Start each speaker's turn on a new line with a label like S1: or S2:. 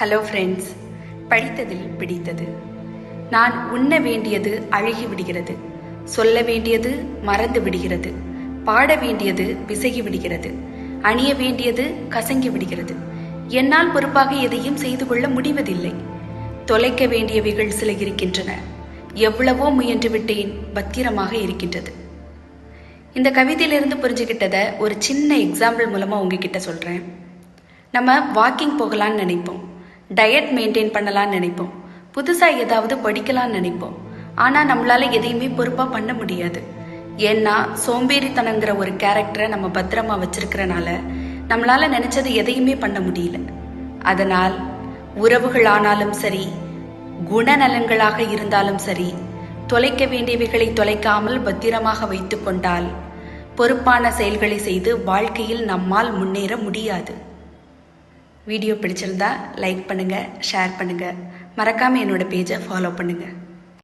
S1: Hello friends படித்ததில் பிடித்தது. நான் உண்ண வேண்டியது அழுகி விடுகிறது. சொல்ல வேண்டியது மறந்து விடுகிறது. பாட வேண்டியது பிசகி விடுகிறது. அணிய வேண்டியது கசங்கி விடுகிறது. என்னால் பொறுப்பாக எதையும் செய்து கொள்ள முடிவதில்லை. தொலைக்க வேண்டியவைகள் சில இருக்கின்றன. எவ்வளவோ முயன்று விட்டேன். பத்திரமாக இருக்கின்றது. இந்த கவிதையிலிருந்து புரிஞ்சுக்கிட்டதை ஒரு சின்ன எக்ஸாம்பிள் மூலமாக உங்ககிட்ட சொல்கிறேன் நம்ம வாக்கிங் போகலான்னு நினைப்போம். டயட் மெயின்டைன் பண்ணலாம்னு நினைப்போம். புதுசாக ஏதாவது படிக்கலாம்னு நினைப்போம். ஆனால் நம்மளால எதையுமே பொறுப்பாக பண்ண முடியாது. ஏன்னா சோம்பேறித்தனங்கிற ஒரு கேரக்டரை நம்ம பத்திரமா வச்சிருக்கிறனால நம்மளால நினைச்சது எதையுமே பண்ண முடியல. அதனால் உறவுகள் ஆனாலும் சரி குணநலன்களாக இருந்தாலும் சரி தொலைக்க வேண்டியவைகளை தொலைக்காமல் பத்திரமாக வைத்துக்கொண்டால் பொறுப்பான செயல்களை செய்து வாழ்க்கையில் நம்மால் முன்னேற முடியாது. வீடியோ பிடிச்சிருந்தா லைக் பண்ணுங்கள் ஷேர் பண்ணுங்கள் மறக்காமல் என்னோடய பேஜை ஃபாலோ பண்ணுங்கள்